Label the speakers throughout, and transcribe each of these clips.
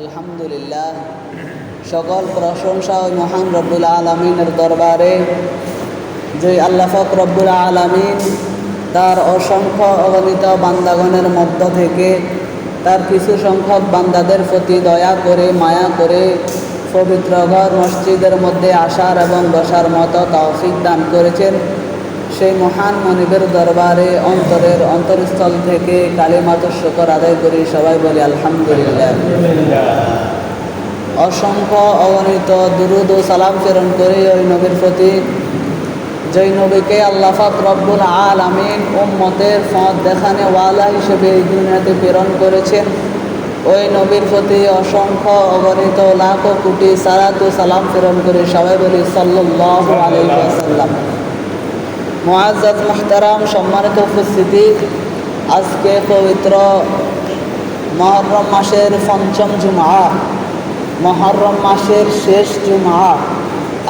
Speaker 1: আলহামদুলিল্লাহ। সকল প্রশংসা ওই মহান রব্বুল আলমিনের দরবারে, যে আল্লাফক রব্বুল আলমিন তার অসংখ্য অগণিত বান্দাগণের মধ্য থেকে তার কিছু সংখ্যক বান্দাদের প্রতি দয়া করে, মায়া করে পবিত্র ঘর, মসজিদের মধ্যে আসার এবং বসার মতো তৌফিক দান করেছেন। সেই মহান মনিবের দরবারে অন্তরের অন্তরস্থল থেকে কালিমাত শুকর আদায় করি, সবাই বলি আলহামদুলিল্লাহ। অসংখ্য অগণিত দুরুদ ও সালাম প্রেরণ করে ওই নবীর প্রতি। যেই নবীকে আল্লাফাক রব্বুল আল আমিন ও উম্মতের পথ দেখানে ওয়ালা হিসেবে এই দুনিয়াতে প্রেরণ করেছেন। ওই নবীর প্রতি অসংখ্য অগণিত লাখ কোটি সালাত ও সালাম প্রেরণ করে, সবাই বলি সাল্লাহ আলাইসাল্লাম মোয়াজ্জাদ মোহতারাম, সম্মানিত উপস্থিতি। আজকে পবিত্র মহরম মাসের পঞ্চম জুমা মহরম মাসের শেষ জুমা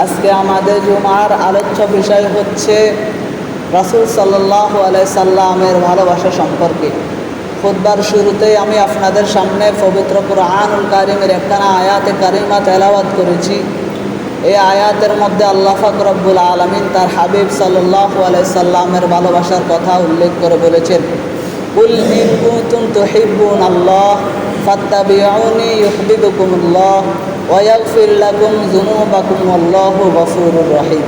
Speaker 1: আজকে আমাদের জুমার আলোচ্য বিষয় হচ্ছে রাসুল সাল্লাহ আলাই সাল্লামের ভালোবাসা সম্পর্কে। খুদ্বার শুরুতেই আমি আপনাদের সামনে পবিত্র কুরআনুল কারিমের একখানা আয়াতে কারিমা তেলাওয়াত করেছি। এই আয়াতের মধ্যে আল্লাহ ফাকরব্বুল আলমিন তার হাবিব সাল্লাহ আলাইসাল্লামের ভালোবাসার কথা উল্লেখ করে বলেছেন, কুল তুহিব্বুন আল্লাহ ফাত্তাবিউনি ইউহিব্বুকুমুল্লাহ ওয়া ইয়াগফির লাকুম যুনুবাকুম আল্লাহু গফুরুর রহিম।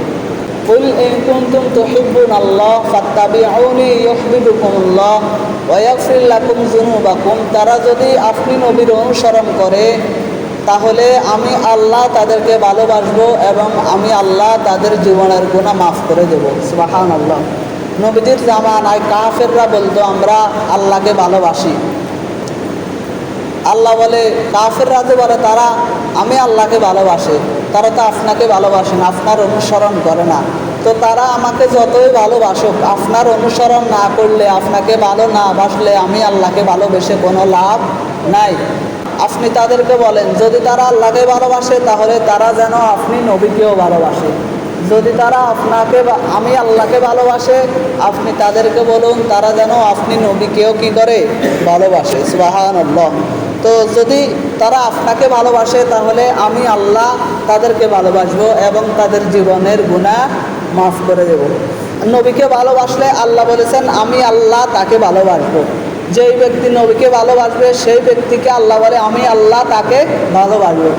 Speaker 1: কুল ইন কুনতুম তুহিব্বুন আল্লাহ ফাত্তাবিউনি ইউহিব্বুকুমুল্লাহ ওয়া ইয়াগফির লাকুম যুনুবাকুম। তারা যদি আপনি নবীর অনুসরণ করে তাহলে আমি আল্লাহ তাদেরকে ভালোবাসবো এবং আমি আল্লাহ তাদের জীবনের গুণা মাফ করে দেব। সুবাহান আল্লাহ নবীদের জামানায় কাফেররা বলতো, আমরা আল্লাহকে ভালোবাসি। আল্লাহ বলে, কাফেররা যে বলে, তারা আমি আল্লাহকে ভালোবাসে। তারা তো আপনাকে ভালোবাসে না, আপনার অনুসরণ করে না। তো তারা আমাকে যতই ভালোবাসুক, আপনার অনুসরণ না করলে, আপনাকে ভালো না বাসলে আমি আল্লাহকে ভালোবেসে কোনো লাভ নাই। আপনি তাদেরকে বলেন, যদি তারা আল্লাহকে ভালোবাসে, তাহলে তারা যেন আপনি নবীকেও ভালোবাসে। যদি তারা আপনাকে আমি আল্লাহকে ভালোবাসে, আপনি তাদেরকে বলুন, তারা যেন আপনি নবীকেও কি করে? ভালোবাসে। সুবাহান তো যদি তারা আপনাকে ভালোবাসে, তাহলে আমি আল্লাহ তাদেরকে ভালোবাসবো এবং তাদের জীবনের গুণা মাফ করে দেব। নবীকে ভালোবাসলে আল্লাহ বলেছেন, আমি আল্লাহ তাকে ভালোবাসবো। যেই ব্যক্তি নবীকে ভালোবাসবে, সেই ব্যক্তিকে আল্লাহ বলে, আমি আল্লাহ তাকে ভালোবাসবো।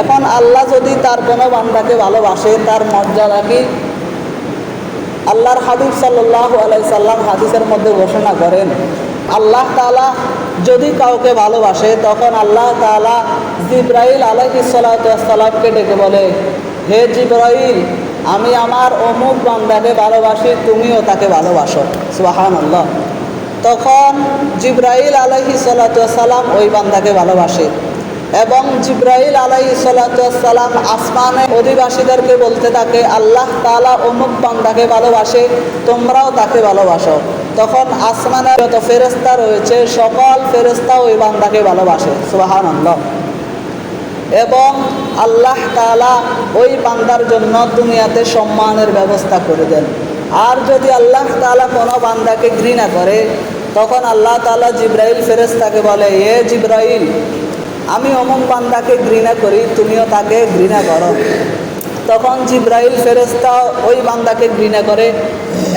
Speaker 1: এখন আল্লাহ যদি তার কোনো বান্দাকে ভালোবাসে, তার মর্যাদা কি? আল্লাহর হাবিব সাল্লাহ আলাই সাল্লাম হাদিসের মধ্যে ঘোষণা করেন, আল্লাহ তালা যদি কাউকে ভালোবাসে, তখন আল্লাহ তালা জিব্রাইল আলহি সাল্লামকে ডেকে বলে, হে জিব্রাইল, আমি আমার অমুক বান্দাকে ভালোবাসি, তুমিও তাকে ভালোবাসো। সুহান আল্লাহ তখন জিব্রাইল আলহি সালাম ওই বান্দাকে ভালোবাসে এবং জিব্রাইল আলাই সালাম আসমানে অধিবাসীদেরকে বলতে থাকে, আল্লাহ তালা অমুক বান্দাকে ভালোবাসে, তোমরাও তাকে ভালোবাসো। তখন আসমানে যত ফেরেস্তা রয়েছে, সকল ফেরেস্তা ওই বান্দাকে ভালোবাসে সুবাহান আল্লাহ এবং আল্লাহ তালা ওই বান্দার জন্য দুনিয়াতে সম্মানের ব্যবস্থা করে দেন। আর যদি আল্লাহ তালা কোনো বান্দাকে ঘৃণা করে, তখন আল্লাহ তালা জিব্রাইল ফেরেস্তাকে বলে, এ জিব্রাইল, আমি অমুক বান্দাকে ঘৃণা করি, তুমিও তাকে ঘৃণা করো। তখন জিব্রাইল ফেরেস্তা ওই বান্দাকে ঘৃণা করে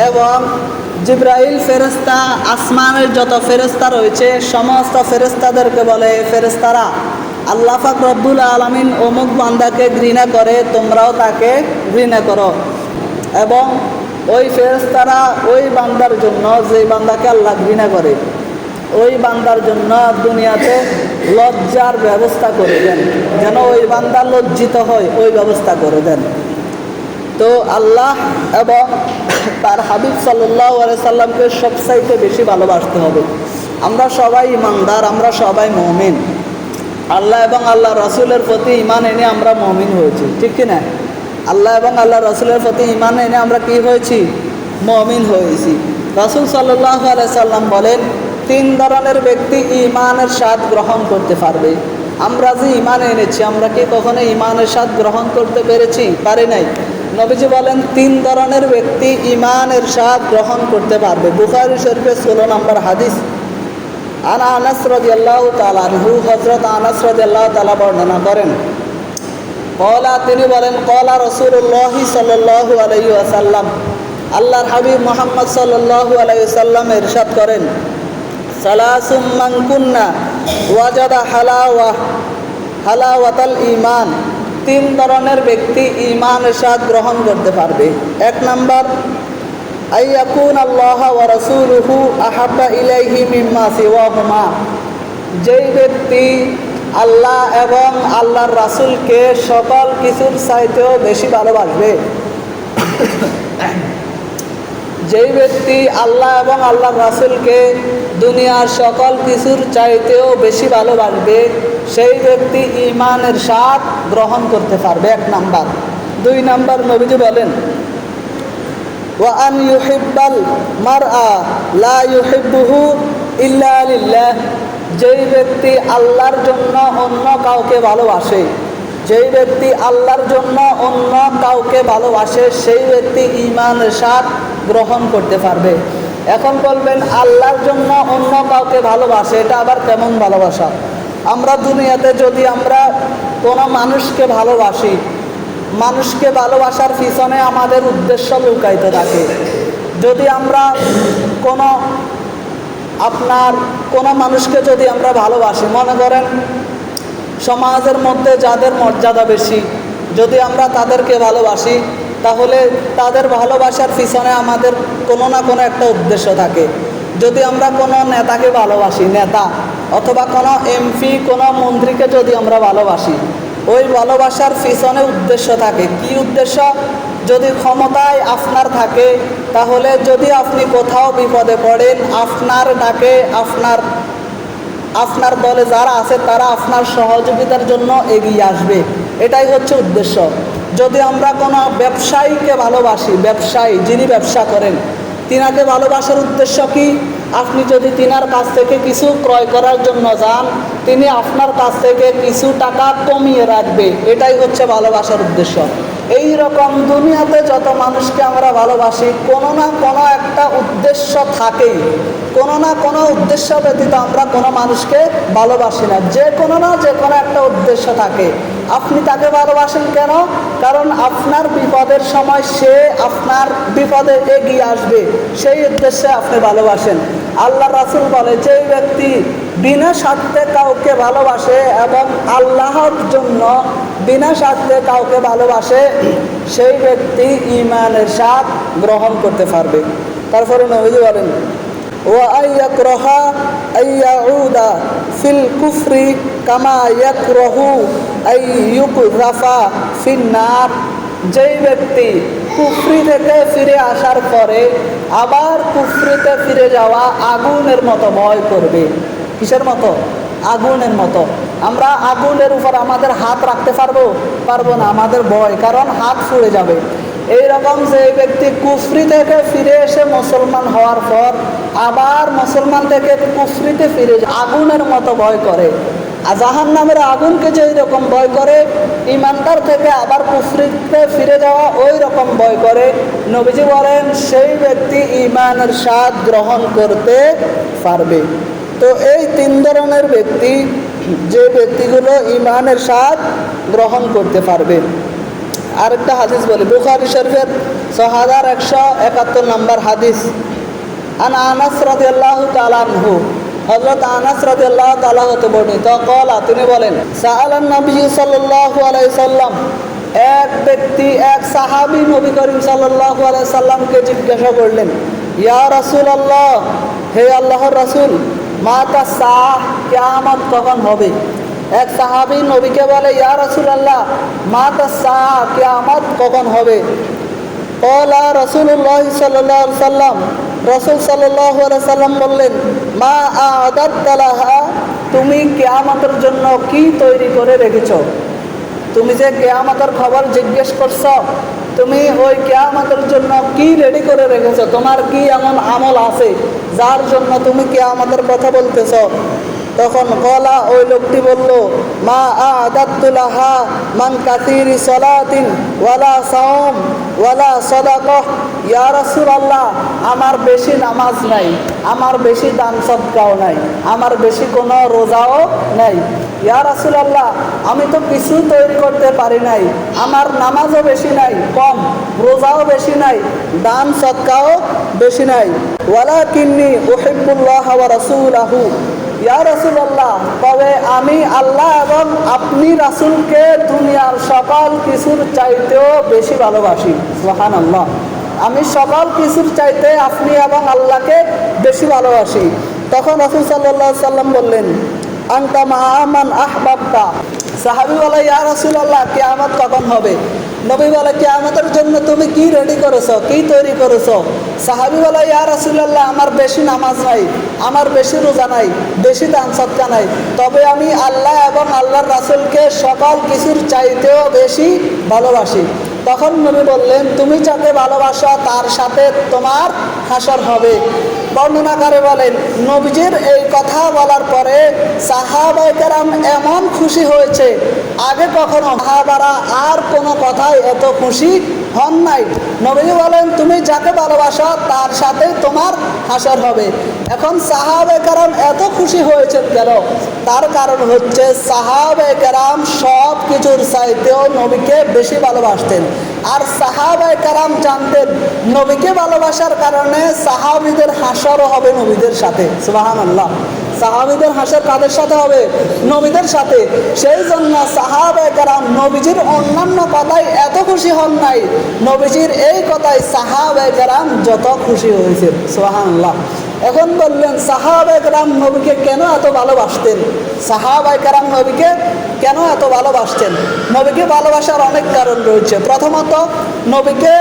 Speaker 1: এবং জিব্রাইল ফেরেস্তা আসমানের যত ফেরেস্তা রয়েছে, সমস্ত ফেরেস্তাদেরকে বলে ফেরেস্তারা আল্লাহ ফাক রব্বুল আলমিন অমুক বান্দাকে ঘৃণা করে, তোমরাও তাকে ঘৃণা করো। এবং ওই ফেরেস্তারা ওই বান্দার জন্য যে বান্দাকে আল্লাহ ঘৃণা করে, ওই বান্দার জন্য দুনিয়াতে লজ্জার ব্যবস্থা করে দেন। যেন ওই বান্দা লজ্জিত হয়, ওই ব্যবস্থা করে দেন। তো আল্লাহ এবং তার হাবিব সাল্লাহ সাল্লামকে সবসাইতে বেশি ভালোবাসতে হবে। আমরা সবাই ইমানদার, আমরা সবাই মমিন। আল্লাহ এবং আল্লাহ রসুলের প্রতি ইমান এনে আমরা মমিন হয়েছি, ঠিক কিনা আল্লাহ এবং আল্লাহ রসুলের প্রতি ইমান এনে আমরা কি হয়েছি? মমিন হয়েছি। রসুল সাল্লাহ সাল্লাম বলেন, তিন ধরনের ব্যক্তি ইমানের স্বাদ গ্রহণ করতে পারবে। আমরা যে ইমান এনেছি, আমরা কি কখনো ইমানের স্বাদ গ্রহণ করতে পেরেছি? পারি নাই। নবীজি বলেন, তিন ধরনের ব্যক্তি ইমানের স্বাদ গ্রহণ করতে পারবে। বুখারি শরীফের ষোলো নম্বর হাদিস। আন আনাস রাদিয়াল্লাহু তাআলা আনহু হযরত আনাস রাদিয়াল্লাহু তাআলা বর্ণনা করেন কলা, তিনি বলেন, কলা রসুল্লাহ সাল্লাল্লাহু আলাইহি ওয়াসাল্লাম। আল্লাহর হাবিব মোহাম্মদ সাল্লাল্লাহু আলাইহি ওয়াসাল্লাম ইরশাদ করেন, সালাসুম মান কুন্না ওয়াজাদা হালাওয়া, হালাওয়াতাল ঈমান। তিন ধরনের ব্যক্তি ঈমান স্বাদ গ্রহণ করতে পারবে। এক নম্বর, আইয়াকুন আল্লাহ ওয়া রাসূলুহু আহাব্বা ইলাইহি মিম্মা সিওয়াহুমা। যেই ব্যক্তি আল্লাহ এবং আল্লাহর রাসুলকে সকল কিছুর চাইতেও বেশি ভালোবাসবে। যেই ব্যক্তি আল্লাহ এবং আল্লাহর রাসুলকে দুনিয়ার সকল কিছুর চাইতেও বেশি ভালোবাসবে, সেই ব্যক্তি ইমানের স্বাদ গ্রহণ করতে পারবে। এক নাম্বার। দুই নাম্বার নবীজি বলেন ওয়ান ইউহিব্বাল মারআ লা ইউহিব্বুহু ইল্লা যেই ব্যক্তি আল্লাহর জন্য অন্য কাউকে ভালোবাসে, যেই ব্যক্তি আল্লাহর জন্য অন্য কাউকে ভালোবাসে, সেই ব্যক্তি ইমানের স্বাদ গ্রহণ করতে পারবে। এখন বলবেন, আল্লাহর জন্য অন্য কাউকে ভালোবাসে, এটা আবার কেমন ভালোবাসা? আমরা দুনিয়াতে যদি আমরা কোনো মানুষকে ভালোবাসি, মানুষকে ভালোবাসার পিছনে আমাদের উদ্দেশ্য লুকাইতে থাকে। যদি আমরা কোনো আপনার কোনো মানুষকে যদি আমরা ভালোবাসি, মনে করেন সমাজের মধ্যে যাদের মর্যাদা বেশি, যদি আমরা তাদেরকে ভালোবাসি, তাহলে তাদের ভালোবাসার পিছনে আমাদের কোনো না কোনো একটা উদ্দেশ্য থাকে। যদি আমরা কোনো নেতাকে ভালোবাসি, নেতা, অথবা কোনো এমপি, কোনো মন্ত্রীকে যদি আমরা ভালোবাসি, ওই ভালোবাসার পিছনে উদ্দেশ্য থাকে। কি উদ্দেশ্য? যদি ক্ষমতায় আপনার থাকে, তাহলে যদি আপনি কোথাও বিপদে পড়েন, আপনার ডাকে আপনার আপনার দলে যারা আছে, তারা আপনার সহযোগিতার জন্য এগিয়ে আসবে। এটাই হচ্ছে উদ্দেশ্য। যদি আমরা কোনো ব্যবসায়ীকে ভালোবাসি, ব্যবসায়ী যিনি ব্যবসা করেন, তিনাকে ভালোবাসার উদ্দেশ্য কি? আপনি যদি তিনার কাছ থেকে কিছু ক্রয় করার জন্য যান, তিনি আপনার কাছ থেকে কিছু টাকা কমিয়ে রাখবে। এটাই হচ্ছে ভালোবাসার উদ্দেশ্য। এই রকম দুনিয়াতে যত মানুষকে আমরা ভালোবাসি, কোনো না কোনো একটা উদ্দেশ্য থাকেই। কোনো না কোনো উদ্দেশ্য ব্যতীত আমরা কোনো মানুষকে ভালোবাসি না। যে কোনো না যে কোনো একটা উদ্দেশ্য থাকে। আপনি তাকে ভালোবাসেন কেন? কারণ আপনার বিপদের সময় সে আপনার বিপদে এগিয়ে আসবে। সেই উদ্দেশ্যে আপনি ভালোবাসেন। আল্লাহ রাসুল বলে যে ব্যক্তি বিনা স্বার্থে কাউকে ভালোবাসে এবং আল্লাহর জন্য বিনা স্বার্থে কাউকে ভালোবাসে, সেই ব্যক্তি ইমানের স্বাদ গ্রহণ করতে পারবে। তারপরে নবীজি বলেন ও আইয়াকরহা আইয়াউদা ফিল কুফরি কামা ইয়াকরহু আইয়ুকরাফা ফিন্নার যেই ব্যক্তি কুফরি থেকে ফিরে আসার পরে আবার কুফরিতে ফিরে যাওয়া আগুনের মতো ভয় করবে। কিসের মতো? আগুনের মতো। আমরা আগুনের উপর আমাদের হাত রাখতে পারব? পারব না, আমাদের ভয়, কারণ হাত ফুড়ে যাবে। এই রকম যে ব্যক্তি কুফরি থেকে ফিরে এসে মুসলমান হওয়ার পর আবার মুসলমান থেকে কুফরিতে ফিরে আগুনের মতো ভয় করে। জাহান নামের আগুনকে যে রকম ভয় করে, ইমানদার থেকে আবার কুফরিতে ফিরে যাওয়া ওই রকম ভয় করে। নবীজি বলেন, সেই ব্যক্তি ইমানের স্বাদ গ্রহণ করতে পারবে। তো এই তিন ধরনের ব্যক্তি যে ব্যক্তিগুলো ইমানের স্বাদ গ্রহণ করতে পারবে। আরেকটা হাদিস বলি, বুখারি শরীফের ছ একশো একাত্তর নম্বর হাদিস। আন আনাস রাদিয়াল্লাহু তাআলা আনহু, হযরত আনাস রাদিয়াল্লাহু তাআলা হতে বর্ণিত, কলা, তিনি বলেন সাআলান নবী সাল্লাল্লাহু আলাইহি সাল্লাম, এক ব্যক্তি, এক সাহাবী নবী করিম সাল্লাল্লাহু আলাইহি সাল্লামকে জিজ্ঞাসা করলেন, ইয়া রাসুল আল্লাহ হে আল্লাহর রাসূল মাতা সাহ কিয়ামত কখন হবে? এক সাহাবী নবীকে বলে, ইয়া রাসূলুল্লাহ মাতা সাহ কিয়ামত কখন হবে? কলা রসুল্লাহ সাল্লাহ সাল্লাম, রসুল সাল্লাহ সাল্লাম বললেন, মা আদাত তালাহা তুমি কেয়ামতের জন্য কি তৈরি করে রেখেছ? তুমি যে কেয়ামতের খবর জিজ্ঞেস করছ তুমি ওই কেয়ামতের জন্য কি রেডি করে রেখেছো? তোমার কি এমন আমল আছে যার জন্য তুমি কেয়ামতের কথা বলতেছ? তখন কলা ওই লোকটি বলল, মা আদাতুলাহা মান কাতিরি সলাতিন, ওয়ালা সাওম, ওয়ালা সদাকহ। ইয়া রাসূলুল্লাহ, আমার বেশি নামাজ নাই, আমার বেশি দান সদকাও নাই, আমার বেশি কোনো রোজাও নাই। ইয়া রাসূলুল্লাহ, আমি তো কিছু তৈরি করতে পারি নাই, আমার নামাজও বেশি নাই, কম, রোজাও বেশি নাই, দান সদকাও বেশি নাই। ওয়ালা কিন্নি ওহিবুল্লাহ ওয়া রাসূলাহু। ইয়া রাসূলুল্লাহ, তবে আমি আল্লাহ এবং আপনি রাসূলকে দুনিয়ার সকল কিছুর চাইতেও বেশি ভালোবাসি। সুবহানাল্লাহ। আমি সকল কিছুর চাইতে আপনি এবং আল্লাহকে বেশি ভালোবাসি। তখন রাসূল আলাইহি সাল্লাম বললেন, আনতা মাআমান আহবাবতা? সাহাবি বলে, ইয়া রাসূলুল্লাহ, কিয়ামত কখন হবে? নবী বলে, কিয়ামতের জন্য তুমি কি রেডি করেছ? কি তৈরি করেছ? সাহাবি বলে, ইয়া রাসুল্লাহ আমার বেশি নামাজ নাই, আমার বেশি রোজা নাই, বেশি দান সৎকা নাই। তবে আমি আল্লাহ এবং আল্লাহর রাসুলকে সকল কিছুর চাইতেও বেশি ভালোবাসি। তখন নবী বললেন, তুমি যাকে ভালোবাসো, তার সাথে তোমার হাসর হবে। বর্ণনাকারে বলেন, নবীজির এই কথা বলার পরে সাহাবাইকারাম এমন খুশি হয়েছে, আগে কখনো সাহাবারা আর কোনো কথায় এত খুশি হন নাই। নবীজি বলেন, তুমি যাকে ভালোবাসো, তার সাথে তোমার হাসর হবে। এখন সাহাবে কারাম এত খুশি হয়েছেন কেন? তার কারণ হচ্ছে সাহাবে কারাম সব কিছুর চাইতেও নবীকে বেশি ভালোবাসতেন। আর সাহাবাই কারাম জানতেন, নবীকে ভালোবাসার কারণে সাহাবিদের হাসরও হবে নবীদের সাথে সুবাহান আল্লাহ সাহাবিদের হাসর কাদের সাথে হবে? নবীদের সাথে। সেই জন্য সাহাবে কারাম নবীজির অন্যান্য কথায় এত খুশি হন নাই। নবীজির এই কথায় সাহাবে কারাম যত খুশি হয়েছে সুবাহান আল্লাহ এখন বললেন, সাহাবায় কারাম নবীকে কেন এত ভালোবাসতেন? সাহাবায় কারাম নবীকে কেন এত ভালোবাসতেন? নবীকে ভালোবাসার অনেক কারণ রয়েছে। প্রথমত নবীকে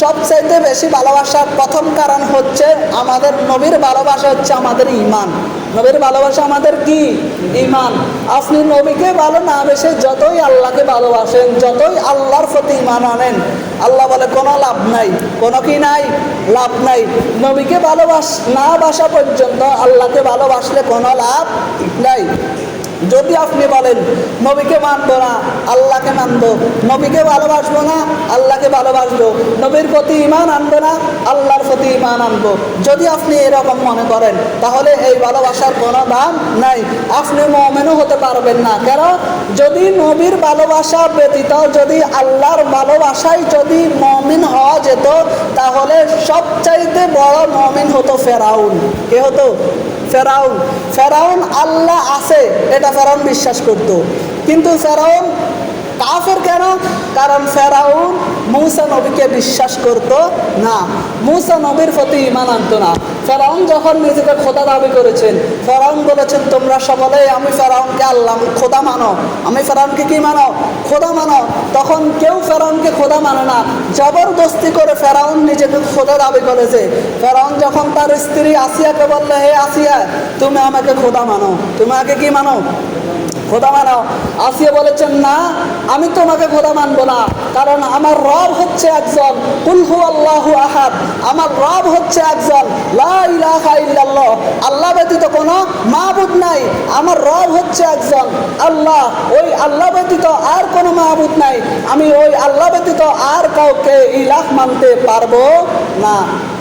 Speaker 1: সবচাইতে বেশি ভালোবাসার প্রথম কারণ হচ্ছে আমাদের নবীর ভালোবাসা হচ্ছে আমাদের ইমান নবীর ভালোবাসা আমাদের কি? ইমান আপনি নবীকে ভালো না বেশে যতই আল্লাহকে ভালোবাসেন, যতই আল্লাহর প্রতি ইমান আনেন, আল্লাহ বলে কোনো লাভ নাই, কোনো কি নাই? লাভ নাই। নবীকে ভালোবাস না বাসা পর্যন্ত আল্লাহকে ভালোবাসলে কোনো লাভ নাই। যদি আপনি বলেন, নবীকে মানবো না, আল্লাহকে মানবো। নবীকে ভালোবাসবো না, আল্লাহকে ভালোবাসবো। নবীর প্রতি ইমান আনব না, আল্লাহর প্রতি ইমান আনব। যদি আপনি এরকম মনে করেন, তাহলে এই ভালোবাসার কোনো দাম নাই। আপনি মমেনও হতে পারবেন না। কেন? যদি নবীর ভালোবাসা ব্যতীত, যদি আল্লাহর ভালোবাসায় যদি মমিন হওয়া যেত, তাহলে সবচাইতে বড় মমিন হতো ফেরাউন। কে হতো? ফেরাউন। ফেরাউন আল্লাহ আছে এটা ফেরাউন বিশ্বাস করত। কিন্তু ফেরাউন কাফের কেন? কারণ ফেরাউন মৌসা নবীকে বিশ্বাস করত না। মৌসা নবীর প্রতি ইমান আনত না। ফেরাউন যখন নিজেকে খোদা দাবি করেছেন, ফেরাউন বলেছেন, তোমরা সকলে, আমি ফেরাউনকে আল্লাহ, খোদা মানো। আমি ফেরাউনকে কি মানো? খোদা মানো। তখন কেউ ফেরাউনকে খোদা মানে না। জবরদস্তি করে ফেরাউন নিজেকে খোদা দাবি করেছে। ফেরাউন যখন তার স্ত্রী আসিয়াকে বললে, হে আসিয়া, তুমি আমাকে খোদা মানো। তুমি আমাকে কি মানো? খোদা মানো আসিয়া বলেছেন, না, আমি তোমাকে খোদা মানবো না। কারণ আমার রব হচ্ছে একজন। কুলহু আল্লাহু আহাদ। আমার রব হচ্ছে একজন। লা আল্লাহ ব্যতীত কোনো মাহবুদ নাই। আমার রব হচ্ছে একজন। আল্লাহ, ওই আল্লাহ ব্যতীত আর কোনো মাহবুদ নাই। আমি ওই আল্লাহ ব্যতীত আর কাউকে ইলাহ মানতে পারব না।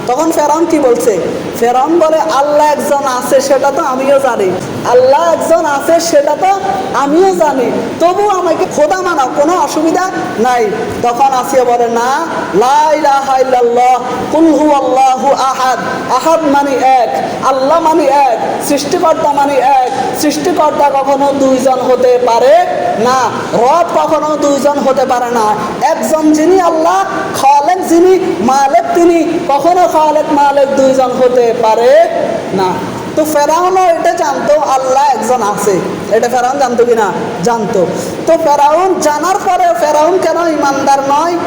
Speaker 1: তখন ফেরাউন কি বলছে? ফেরাউন বলে, আল্লাহ একজন আছে, সেটা তো আমিও জানি। আল্লাহ একজন আছে, সেটা তো আমিও জানি। তবু আমাকে খোদা মানাও, কোনো অসুবিধা নাই। তখন আসিয়া বলে, না, লা ইলাহা ইল্লাল্লাহ, কুল হুয়াল্লাহু আহাদ। আহাদ মানে এক, আল্লাহ মানে এক, সৃষ্টিকর্তা মানে এক। সৃষ্টিকর্তা কখনো দুইজন হতে পারে না, রব কখনো দুইজন হতে পারে না। একজন যিনি আল্লাহ খালেক যিনি মালেক, তিনি কখনো খালেক মালেক দুইজন হতে পারে না। তো ফেরাউনও এটা জানতো, আল্লাহ একজন আছে। এটা ফেরাউন জানতো কিনা? জানতো। তো ফেরাউন জানার পরে ফেরাউন কেন ইমানদার নয়?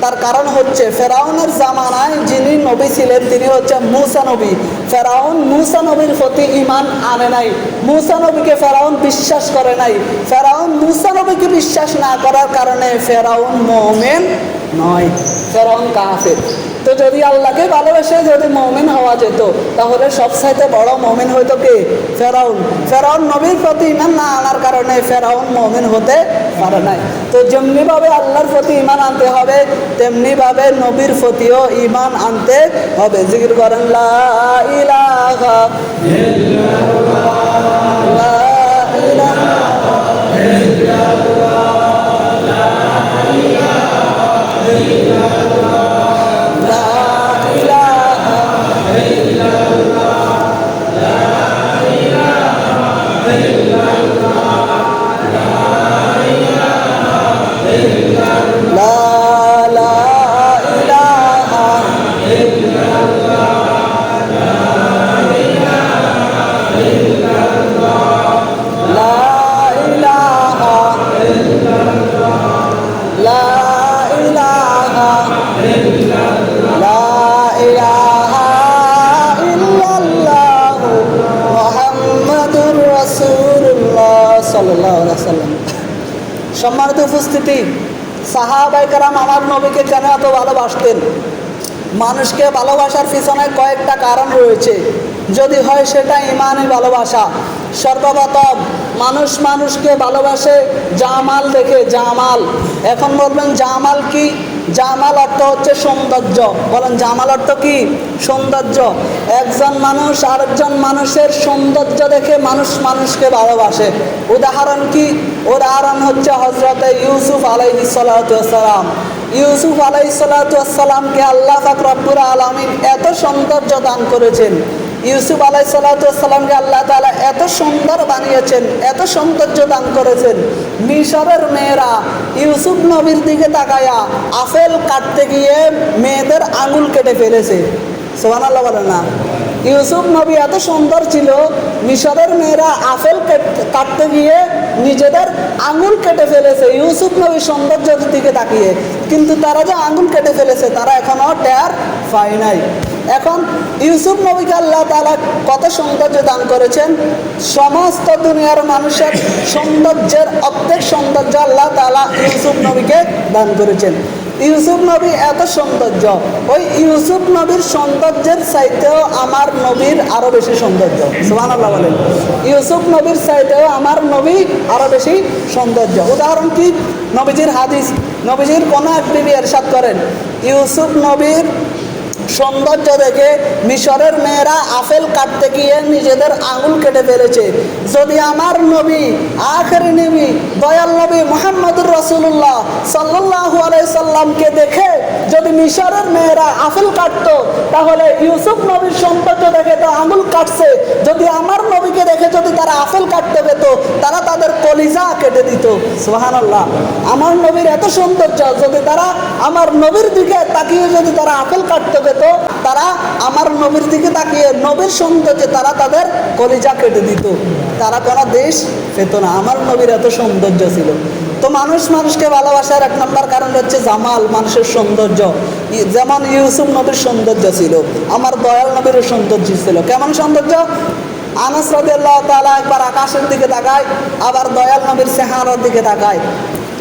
Speaker 1: তার কারণ হচ্ছে ফেরাউনের জামানায় যিনি নবী ছিলেন, তিনি হচ্ছে মুসা নবী। ফেরাউন মুসা নবীর প্রতি ইমান আনে নাই। মুসা নবীকে ফেরাউন বিশ্বাস করে নাই। ফেরাউন মুসা নবীকে বিশ্বাস না করার কারণে ফেরাউন মোমেন নয়, ফেরাউন কাফের। তো যদি আল্লাহকে ভালোবেসে, যদি মমিন হওয়া যেত, তাহলে সবসাইতে বড় মমিন হইতো কে? ফেরাউন। ফেরাউন নবীর প্রতি ইমান না আনার কারণে ফেরাউন মমিন হতে পারে নাই। তো যেমনিভাবে আল্লাহর প্রতি ইমান আনতে হবে, তেমনিভাবে নবীর প্রতিও ইমান আনতে হবে। জিকির করেন, লা ইলাহা সম্মানিত উপস্থিতি। সাহাবাই কারাম আমার নবীকে কেন এত ভালোবাসতেন? মানুষকে ভালোবাসার পিছনে কয়েকটা কারণ রয়েছে। যদি হয় সেটা ইমানই ভালোবাসা। সর্বপ্রথম, মানুষ মানুষকে ভালোবাসে জামাল দেখে, জামাল। এখন বলবেন জামাল কি? জামাল অর্থ হচ্ছে সৌন্দর্য। বলেন জামাল অর্থ কি? সৌন্দর্য। একজন মানুষ আরেকজন মানুষের সৌন্দর্য দেখে মানুষ মানুষকে ভালোবাসে। উদাহরণ কি? উদাহরণ হচ্ছে হজরতে ইউসুফ আলাইহি সালাম। ইউসুফ আলাই সালাতামকে আল্লাহ পাক রব্বুর আলমিন এত সৌন্দর্য দান করেছেন। ইউসুফ আলাই আল্লাহ তালা এত সুন্দর বানিয়েছেন, এত সৌন্দর্য দান করেছেন। মিশরের মেয়েরা ইউসুফ নবীর দিকে তাকায়া আপেল কাটতে গিয়ে মেয়েদের আঙুল কেটে ফেলেছে। সোহান আল্লাহ বলে না। ইউসুফ নবী এত সুন্দর ছিল, মিশরের মেয়েরা কেট- কাটতে গিয়ে নিজেদের আঙুল কেটে ফেলেছে। ইউসুফ নবী সৌন্দর্যের দিকে তাকিয়ে। কিন্তু তারা যে আঙুল কেটে ফেলেছে, তারা এখনও টের পায় নাই। এখন ইউসুফ নবীকে আল্লাহ তালা কত সৌন্দর্য দান করেছেন। সমস্ত দুনিয়ার মানুষের সৌন্দর্যের অর্ধেক সৌন্দর্য আল্লাহ তালা ইউসুফ নবীকে দান করেছেন। ইউসুফ নবী এত সৌন্দর্য। ওই ইউসুফ নবীর সৌন্দর্যের চাইতেও আমার নবীর আরও বেশি সৌন্দর্য। সুহান আল্লাহ বলেন। ইউসুফ নবীর চাইতেও আমার নবী আরও বেশি সৌন্দর্য। উদাহরণ কি? নবীজির হাদিস। নবীজির কোনো এক বিবি এরশাদ করেন, ইউসুফ নবীর সৌন্দর্য দেখে মিশরের মেয়েরা আপেল কাটতে গিয়ে নিজেদের আঙুল কেটে ফেলেছে। যদি আমার নবী, আখেরি নবী, দয়াল নবী মোহাম্মদুর রসুল্লাহ সাল্লাহু আলাইসাল্লামকে দেখে যদি মিশরের মেয়েরা আপেল কাটতো, তাহলে ইউসুফ নবীর সৌন্দর্য দেখে তো আঙুল কাটছে। যদি আমার নবীকে দেখে যদি তারা আপেল কাটতে পেত, তারা তাদের কলিজা কেটে দিত। সোহান আল্লাহ আমার নবীর এত সৌন্দর্য, যদি তারা আমার নবীর দিকে তাকিয়ে যদি তারা আপেল কাটতে পেত তারা আমার নবীর দিকে তাকিয়ে, নবীর সৌন্দর্যে তারা তাদের কলিজা কেটে দিত। তারা কোনো দেশ পেত না। আমার নবীর এত সৌন্দর্য ছিল। তো মানুষ মানুষকে ভালোবাসার এক নম্বর কারণ হচ্ছে জামাল, মানুষের সৌন্দর্য। যেমন ইউসুফ নবীর সৌন্দর্য ছিল, আমার দয়াল নবীর সৌন্দর্য ছিল। কেমন সৌন্দর্য? আনাস রাদিয়াল্লাহু তাআলা একবার আকাশের দিকে তাকায়, আবার দয়াল নবীর চেহারার দিকে তাকায়।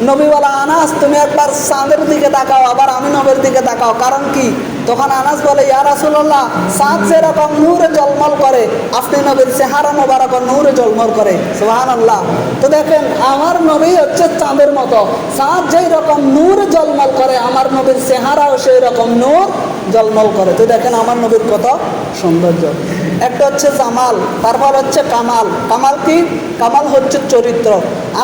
Speaker 1: নবী বলা আনাস, তুমি একবার চাঁদের দিকে তাকাও, আবার আমি নবীর দিকে তাকাও। কারণ কি? তখন আনাস বলে, ইয়া রাসূলুল্লাহ সেরকম যেরকম নূরে জলমল করে, আপনি নবীর চেহারা মোবারক নূরে জলমল করে। সোহান আল্লাহ তো দেখেন, আমার নবী হচ্ছে চাঁদের মতো। সাত যেই রকম নূর জলমল করে, আমার নবীর চেহারাও সেই রকম নূর জলমল করে। তো দেখেন, আমার নবীর কত সৌন্দর্য। একটা হচ্ছে জামাল, তারপর হচ্ছে কামাল। কামাল কি? কামাল হচ্ছে চরিত্র।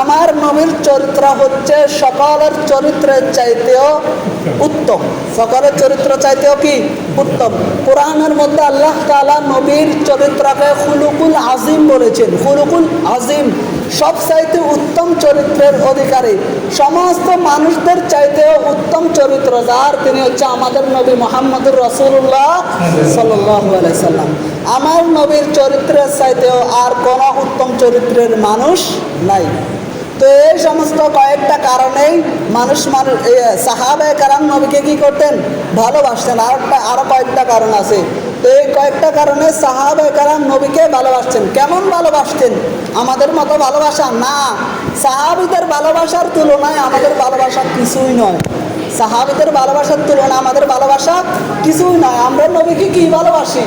Speaker 1: আমার নবীর চরিত্র হচ্ছে সকলের চরিত্রের চাইতেও উত্তম। সকলের চরিত্র চাইতেও কি? উত্তম। কোরআনের মধ্যে আল্লাহ তালা নবীর চরিত্রকে হুলুকুল আজিম বলেছেন। খুলুকুল আজিম। সব চাইতে উত্তম চরিত্রের অধিকারী। সমস্ত মানুষদের চাইতেও উত্তম চরিত্র যার, তিনি হচ্ছে আমাদের নবী মোহাম্মদুর রসুল্লাহ সাল্লাম। আমার নবীর চরিত্রের চাইতেও আর কোনো উত্তম চরিত্রের মানুষ নাই। তো এই সমস্ত কয়েকটা কারণেই মানুষ মানুষ সাহাবে কারাম নবীকে কি করতেন? ভালোবাসতেন। আর একটা আরও কয়েকটা কারণ আছে। তো এই কয়েকটা কারণে সাহাবে কারাম নবীকে ভালোবাসতেন। কেমন ভালোবাসতেন? আমাদের মতো ভালোবাসা না। সাহাবিদের ভালোবাসার তুলনায় আমাদের ভালোবাসা কিছুই নয়। সাহাবিদের ভালোবাসার তুলনা আমাদের ভালোবাসা কিছুই নয়। আমরা নবীকে কি ভালোবাসি?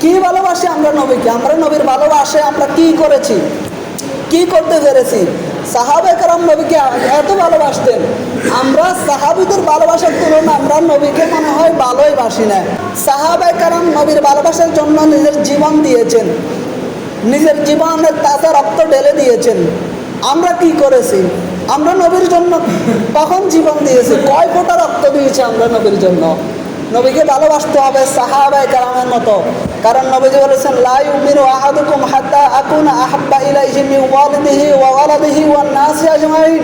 Speaker 1: কি ভালোবাসি আমরা নবীকে? আমরা নবীর ভালোবাসে আমরা কি করেছি? কি করতে পেরেছি? সাহাবে কারাম নবীকে এত ভালোবাসতেন আমরা সাহাবিদের ভালোবাসার তুলনা আমরা নবীকে মনে হয় ভালোই বাসি না। সাহাবে কারাম নবীর ভালোবাসার জন্য নিজের জীবন দিয়েছেন। নিজের জীবনের তাজা রক্ত ঢেলে দিয়েছেন। আমরা কি করেছি? আমরা নবীর জন্য কখন জীবন দিয়েছি? কয় ফোঁটা রক্ত দিয়েছি আমরা নবীর জন্য? নবীকে ভালোবাসতে হবে সাহাবাই কারামের মতো। কারণ নবীজি বলেছেন লাই উমির আহাদুকুম হাত্তা আকুনা আহাব্বা ইলাইহি ওয়ালিদিহি ওয়া ওয়ালাদিহি ওয়ান নাসি আজমাইন।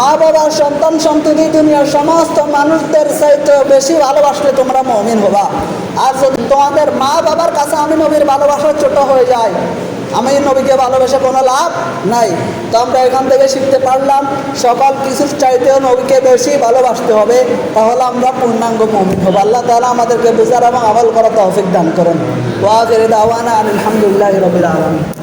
Speaker 1: মা বাবা, সন্তান সন্ততি, দুনিয়ার সমস্ত মানুষদের চাইতে বেশি ভালোবাসলে তোমরা মমিন হবা। আর যদি তোমাদের মা বাবার কাছে আমি নবীর ভালোবাসা ছোট হয়ে যায়, আমি নবীকে ভালোবেসে কোনো লাভ নাই। তো আমরা এখান থেকে শিখতে পারলাম, সকল কিছু চাইতেও নবীকে বেশি ভালোবাসতে হবে, তাহলে আমরা পূর্ণাঙ্গ মমিন হব। আল্লাহ তাআলা আমাদেরকে বুঝার এবং আমল করা তৌফিক দান করেন। ওয়া আখির দাওয়ানা আলহামদুলিল্লাহি রাব্বিল আলামিন।